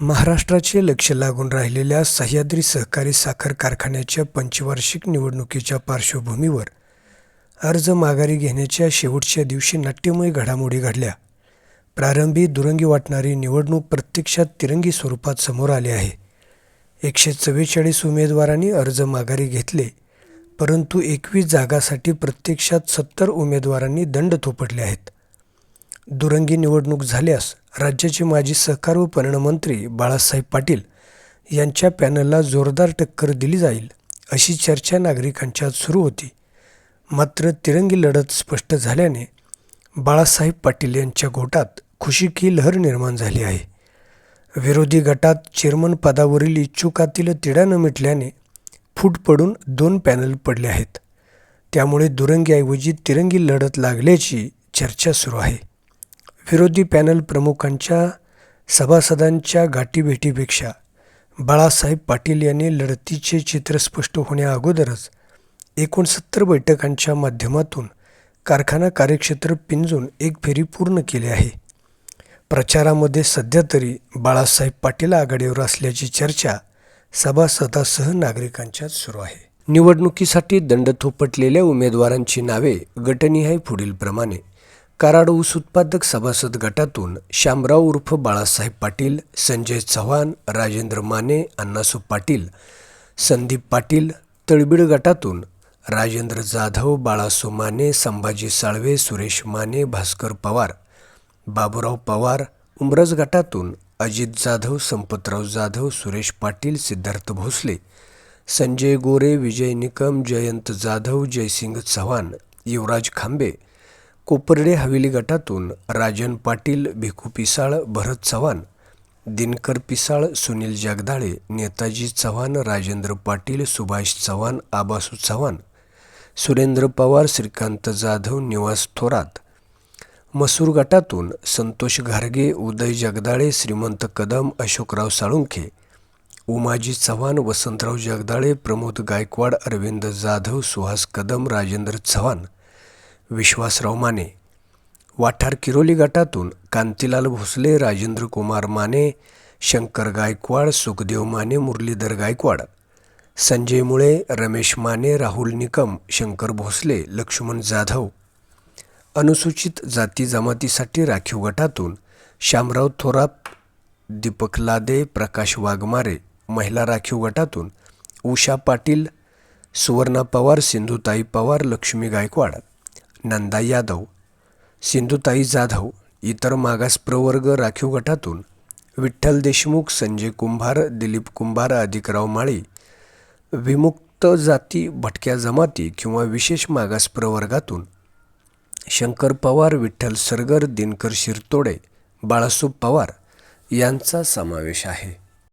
महाराष्ट्राचे लक्ष लागून राहिलेल्या सह्याद्री सहकारी साखर कारखान्याच्या पंचवार्षिक निवडणुकीच्या पार्श्वभूमीवर अर्ज माघारी घेण्याच्या शेवटच्या दिवशी नाट्यमय घडामोडी घडल्या. प्रारंभी दुरंगी वाटणारी निवडणूक प्रत्यक्षात तिरंगी स्वरूपात समोर आली आहे. एकशे चव्वेचाळीस उमेदवारांनी अर्ज माघारी घेतले परंतु एकवीस जागासाठी प्रत्यक्षात सत्तर उमेदवारांनी दंड थोपटले आहेत. दुरंगी निवडणूक झाल्यास राज्याचे माजी सहकार व पणन मंत्री बाळासाहेब पाटील यांच्या पॅनलला जोरदार टक्कर दिली जाईल अशी चर्चा नागरिकांच्यात सुरू होती. मात्र तिरंगी लढत स्पष्ट झाल्याने बाळासाहेब पाटील यांच्या गोटात खुशी की लहर निर्माण झाली आहे. विरोधी गटात चेअरमन पदावरील इच्छुकातील तिढा न मिटल्याने फूट पडून दोन पॅनल पडले आहेत. त्यामुळे दुरंगीऐवजी तिरंगी लढत लागल्याची चर्चा सुरू आहे. विरोधी पॅनल प्रमुखांच्या सभासदांच्या गाठीभेटीपेक्षा बाळासाहेब पाटील यांनी लढतीचे चित्र स्पष्ट होण्याअगोदरच एकोणसत्तर बैठकांच्या माध्यमातून कारखाना कार्यक्षेत्र पिंजून एक फेरी पूर्ण केली आहे. प्रचारामध्ये सध्या तरी बाळासाहेब पाटील आघाडीवर असल्याची चर्चा सभासदासह नागरिकांच्यात सुरू आहे. निवडणुकीसाठी दंड थोपटलेल्या उमेदवारांची नावे गटनिहाय पुढीलप्रमाणे. कराड ऊस उत्पादक सभासद गटातून शामराव उर्फ बाळासाहेब पाटील संजय चव्हाण राजेंद्र माने अण्णासू पाटील संदीप पाटील तळबीड गटातून राजेंद्र जाधव बाळासू माने संभाजी साळवे सुरेश माने भास्कर पवार बाबुराव पवार उमरज गटातून अजित जाधव संपतराव जाधव सुरेश पाटील सिद्धार्थ भोसले संजय गोरे विजय निकम जयंत जाधव जयसिंग चव्हाण युवराज खांबे कोपर्डे हवेली गटातून राजन पाटील भिकू पिसाळ भरत चव्हाण दिनकर पिसाळ सुनील जगदाळे नेताजी चव्हाण राजेंद्र पाटील सुभाष चव्हाण आबासू चव्हाण सुरेंद्र पवार श्रीकांत जाधव निवास थोरात. मसूर गटातून संतोष घारगे उदय जगदाळे श्रीमंत कदम अशोकराव साळुंखे उमाजी चव्हाण वसंतराव जगदाळे प्रमोद गायकवाड अरविंद जाधव सुहास कदम राजेंद्र चव्हाण विश्वासराव माने. वाठार किरोली गटातून कांतीलाल भोसले राजेंद्र कुमार माने शंकर गायकवाड सुखदेव माने मुरलीधर गायकवाड. संजय मुळे रमेश माने राहुल निकम शंकर भोसले लक्ष्मण जाधव. अनुसूचित जाती जमातीसाठी राखीव गटातून शामराव थोरात दीपक लादे प्रकाश वाघमारे. महिला राखीव गटातून उषा पाटील सुवर्णा पवार सिंधुताई पवार लक्ष्मी गायकवाड. नंदा यादव सिंधुताई जाधव इतर मागास प्रवर्ग राखीव गटातून विठ्ठल देशमुख संजय कुंभार दिलीप कुंभार अधिकराव माळी विमुक्त जाती भटक्या जमाती किंवा विशेष मागास प्रवर्गातून शंकर पवार विठ्ठल सरगर दिनकर शिरतोडे बाळासू पवार यांचा समावेश आहे.